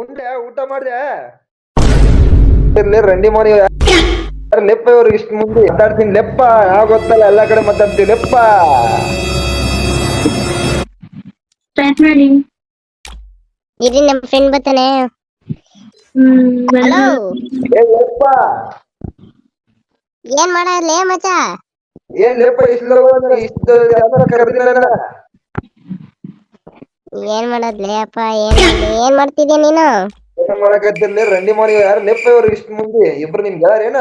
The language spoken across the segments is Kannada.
ಉಂಡೆ ಊಟ ಮಾಡಿದೆ? ರಂಡಿ ಮೋನಿ ಲೆಪ್ಪ ಇವ್ರಿಗೆ ಇಷ್ಟ ಮುಂದೆ ಮಾತಾಡ್ತೀನಿ. ಲೆಪ್ಪ ಯಾವ ಗೊತ್ತಲ್ಲ ಎಲ್ಲಾ ಕಡೆ ಮಾತಾಡ್ತೀವಿ. ಲೆಪ್ಪ. ಇರಿ ನಮ್ಮ ಫ್ರೆಂಡ್ ಬರ್ತಾನೆ. ಹ್ಮ್ ಹಲೋ ಏ ಲೆಪ್ಪ. ಏನ್ ಮಾಡಲೇ ಮಚ್ಚ? ಏನ್ ಲೆಪ್ಪ ಇಷ್ಟು ಇಷ್ಟು ಕರೆದಿಲ್ಲ ಏನ್ ಮಾಡೋದ್ಲೇ ಅಪ್ಪ? ಏನ್? ಏನ್ ಮಾಡ್ತಿದ್ಯ ನೀನು? ಏನ್ ಮಾಡಕತ್ತಿರ್ಲಿ ರಂಡಿ ಮಾಡಿ ಯಾರು ಲೆಪ್ಪ ಇವ್ರು ಇಷ್ಟ ಮುಂದೆ? ಇಬ್ರು ನಿಮ್ ಗೆಳೆಯರೇನ?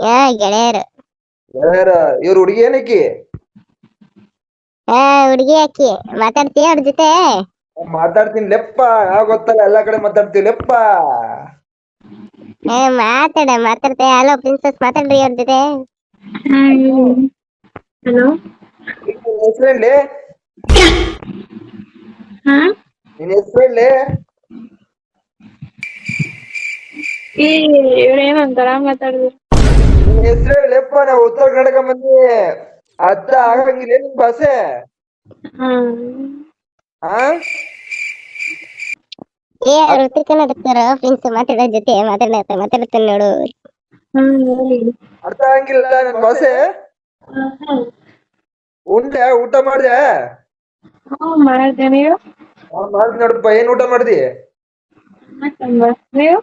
ಯಾ ಗೆಳೆಯರು. ಗೆಳೆಯರ? ಇವ್ರ ಹುಡುಗಿ ಏನಕ್ಕಿ? ಆ ಹುಡುಗಿ ಅಕ್ಕಿ ಮಾತಾಡ್ತೀಯ ಅವ್ರ ಜೊತೆ? ಮಾತಾಡ್ತೀನಿ ಲೆಪ್ಪ. ಯಾವ ಗೊತ್ತಲ್ಲ ಎಲ್ಲಾ ಕಡೆ ಮಾತಾಡ್ತೀವಿ ಲೆಪ್ಪ. ಏ ಮಾತಾಡ ಮಾತಾಡ್ತೆ. ಹಲೋ ಪ್ರಿನ್ಸಸ್ ಮಾತಾಡ್ರಿ ಅವ್ರ ಜೊತೆ. ಹಲೋ ನಿನ್ ಹೆಸರು ಹಾ ನಿನ್ ಹೆಸ್ರೇನ್ಲಿ ಏ ಇವ್ರೇನಂತಾರ ಮಾತಾಡಿದ್ರು ನಿನ್ ಹೆಸ್ರು ಲೆಪ್ಪ ನಾವು ಉತ್ತರ ಕರ್ನಾಟಕ ಮಂದಿ ಅರ್ಥ ಆಗಂಗಿಲ್ಲ ನಿನ್ ಭಾಷೆ. ಹಾ. ಆ? ಏ ಅವ್ರ ಉತ್ತರ ಕನ್ನಡದವ್ರ ಫ್ರೆಂಡ್ಸ್ ಮಾತಾಡೋ ಜೊತೆ ಮಾತಾಡ ಮಾತಾಡ್ತಾನೆ ನೋಡು. ಅರ್ಥ ಆಗಂಗಿಲ್ಲ ನನ್ ಭಾಷೆ. ಉಂಡೆ ಊಟ ಮಾಡ್ದೆ. ನೀವು ಮಾಡ್ತೀನಿ ನೋಡಪ್ಪ ಏನ್ ಊಟ ಮಾಡ್ದಿ ಮತ್ತೊಂದು ನೀವು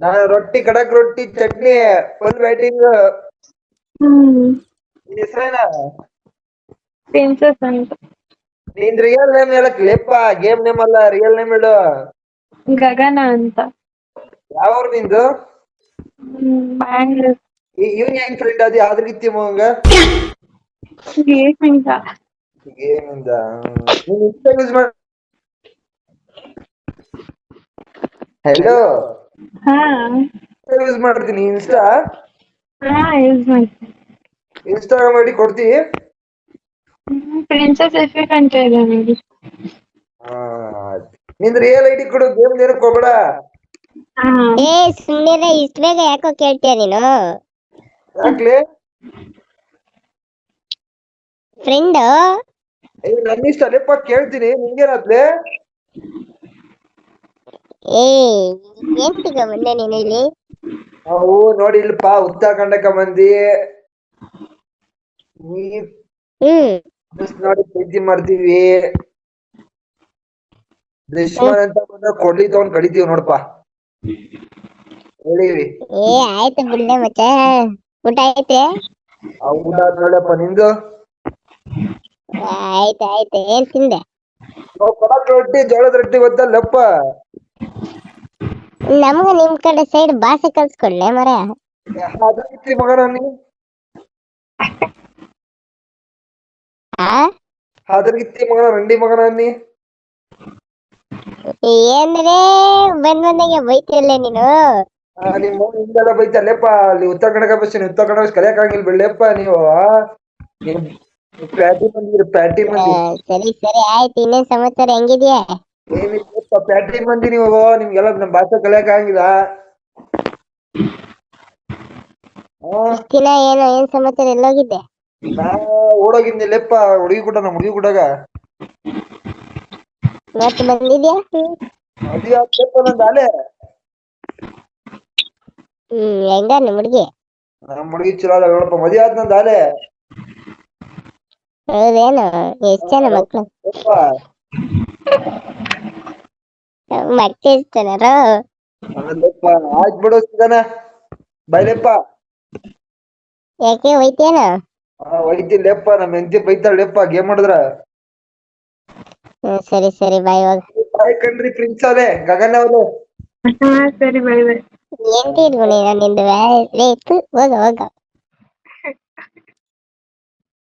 ನಾನು ರೊಟ್ಟಿ ಕಡಕ್ ರೊಟ್ಟಿ ಚಟ್ನಿ ಫುಲ್ ವೈಟಿಂಗ್ ಹ್ಮ್ ನಿನ್ ಹೆಸ್ರೇನ ಪ್ರಿನ್ಸಸ್ ಅಂತ ನಿನ್ ರಿಯಲ್ ನೇಮ್ ಹೇಳಕ್ ಲೇಪ ಗೇಮ್ ನೇಮ್ ಅಲ್ಲ ರಿಯಲ್ ನೇಮ್ ಹೇಳು ಗಗನ ಅಂತ ಯಾವ ನಿಂದು ಬ್ಯಾಂಗ್ಳೂರ್ ಇವ್ನ್ ಹೆಂಗ್ ಫ್ರೆಂಡ್ ಅದಿ ಆದ್ರಗಿತ್ತಿ ಗೇಮಿಂದ ಗೇಮಿಂದ ನೀನ್ ಇನ್ಸ್ಟಾ ಯೂಸ್ ಮಾಡ ಹೆಲೋ ಹಾ ಯೂಸ್ ಮಾಡ್ತೀನಿ ಇನ್ಸ್ಟಾ ಹಾ ಯೂಸ್ ಮಾಡ್ತೀನಿ ಇನ್ಸ್ಟಾಗ್ರಾಮ್ ಐಡಿ ಕೊಡ್ತಿ ಪ್ರಿನ್ಸಸ್ ಎಫೆಕ್ಟ್ ಅಂತ ಇದೆ ನೋಡಿ ಆ, ನಿಂದ್ ರಿಯಲ್ ಐಡಿ ಕೊಡು ಗೇಮ್ ಏನಕ್ ಹೋಗ್ಬೇಡ ಹಾ. ಏ ಸುಮ್ನಿರೆ ಇಷ್ಟ ಬೇಗ ಯಾಕೋ ಕೇಳ್ತೀಯ ನೀನು? ಯಾಕ್ಲೆ? ಫ್ರೆಂಡ್ ಏ ನನ್ನ ಇಷ್ಟ ಅಲ್ಲಪ್ಪ ಕೇಳ್ತೀನಿ. ನಿಂಗೇನಾತ್ಲೆ ಏ ಏನ್ ಸಿಗ ಬಂದೆ ನೀನು ಇಲ್ಲಿ? ನಾವು ನೋಡಿ ಇಲ್ಲಪ್ಪ ಉತ್ತರ ಕರ್ನಾಟಕ ಮಂದಿ ನೋಡಿ ಪ್ರೀತಿ ಮಾಡ್ತೀವಿ. ದುಶ್ಮನ್ ಅಂತ ಬಂದ ಕೊಡ್ಲಿ ತಗೊಂಡ್ ಕಡಿತೀವಿ ನೋಡಪ್ಪ ಹೇಳಿವಿ ಏ ಆಯ್ತು ಬಿಡ್ಲೆ ಮತ್ತೆ. ಊಟ ಐತೆ ಆ ಊಟ ನೋಡಪ್ಪ ನಿಂದು? ಆಯ್ತು ಆಯ್ತು ಏನ್ ತಿಂದೆ? ನಾವು ಕೊಡಕ್ ರೊಟ್ಟಿ ಜೋಳದ ರೊಟ್ಟಿ ಗೊತ್ತಲ್ಲಪ್ಪ. ನಮ್ಗ ನಿಮ್ ಕಡೆ ಸೈಡ್ ಭಾಷೆ ಕಲ್ಸ್ಕೊಡ್ಲೆ ಮರ ಅದಕ್ಕೆ ಮಗನ ನೀ? ಆ? ಅದ್ರಗಿತ್ತಿ ಮಗನ ರಂಡಿ ಮಗನ ನೀ? ಏನ್ರೇ ಬಂದ್ ಬಂದಂಗೆ ಬೈತಿರಲ್ಲ ನೀನು? ಆ, ನಿಮ್ಮ ಅವ್ವ ಹಿಂದೆಲ್ಲ ಬೈತಲ್ಲಪ್ಪ ಅಲ್ಲಿ ಉತ್ತರ ಕನ್ನಡ ಬಸ್ ಉತ್ತರ ಕನ್ನಡ ಬಸ್ ಕಲಿಯಕ್ ಆಗಿಲ್ಲ ಬಿಡ್ಲೆಪ್ಪ ನೀವು ಆ? ನೀವು ಪ್ಯಾಟಿ ಬಂದಿರಿ ಪ್ಯಾಟಿ ಮಂದಿ. ಸರಿ ಸರಿ ಆಯ್ತು. ಇನ್ನೇನ್ ಸಮಾಚಾರ ಹೆಂಗಿದ್ಯಾ? ಏನಿಲ್ಲಪ್ಪ ಪ್ಯಾಟಿ ಮಂದಿ ನೀವು ನಿಮ್ಗೆಲ್ಲ ನಮ್ ಭಾಷೆ ಕಲಿಯಕ್ ಆಗಿಲ್ಲ. ಆ, ಇಷ್ಟ್ ದಿನ ಏನು ಏನ್ ಸಮಾಚಾರ ಎಲ್ಲೋಗಿದ್ದೆ? ನಾ ಓಡೋಗಿದ್ನಿಲ್ಲಪ್ಪ ಹುಡುಗಿ ಕೂಡ ನಮ್ ಹುಡುಗಿ ಇವತ್ತು ಬಂದಿದ್ಯಾ? ಮದ್ವೆ ಆಗ್ಬೇಕು ನಂದು ಆಲೆ ಹ್ಮ್ ಹೆಂಗ ನಿಮ್ ಹುಡ್ಗಿ? ನಮ್ ಹುಡುಗಿ ಚಲೋ ಅದ ನೋಡಪ್ಪ ಮದ್ವೆ ಆದ್ ನಂದು ಆಲೆ ಹೌದೇನು ಎಷ್ಟ್ ಜನ ಮಕ್ಳು ಯಪ್ಪ ಮಕ್ಕಳು ಇರ್ತಾರ ಅಲ್ಲಪ್ಪ ಆಯ್ತ್ ಬಿಡು ಸಿಗಣ ಬೈಲೆಪ್ಪ ಯಾಕೆ ಹೋಯ್ತೇನು ಹಾ ಒಯ್ತಿಲ್ಲಪ್ಪ ನಮ್ಮ ಹೆಂಡತಿ ಬೈತಾಳಪ್ಪ ಗೇಮ್ ಮಾಡಿದ್ರ ಹ್ಮ್ ಸರಿ ಸರಿ ಬಾಯ್ ಹೋಗ ಬಾಯ್ ಕಣ್ರಿ ಪ್ರಿನ್ಸ್ ಅವರೇ ಗಗನ್ ಅವ್ರೆ ಹಾ ಸರಿ ಬೈ ಬೈ ಏನ್ ಇಟ್ಕೊಂಡಿರ ನಿಂದು ವ್ಯಾ- ಲೇ, ಥು, ಹೋಗ ಹೋಗ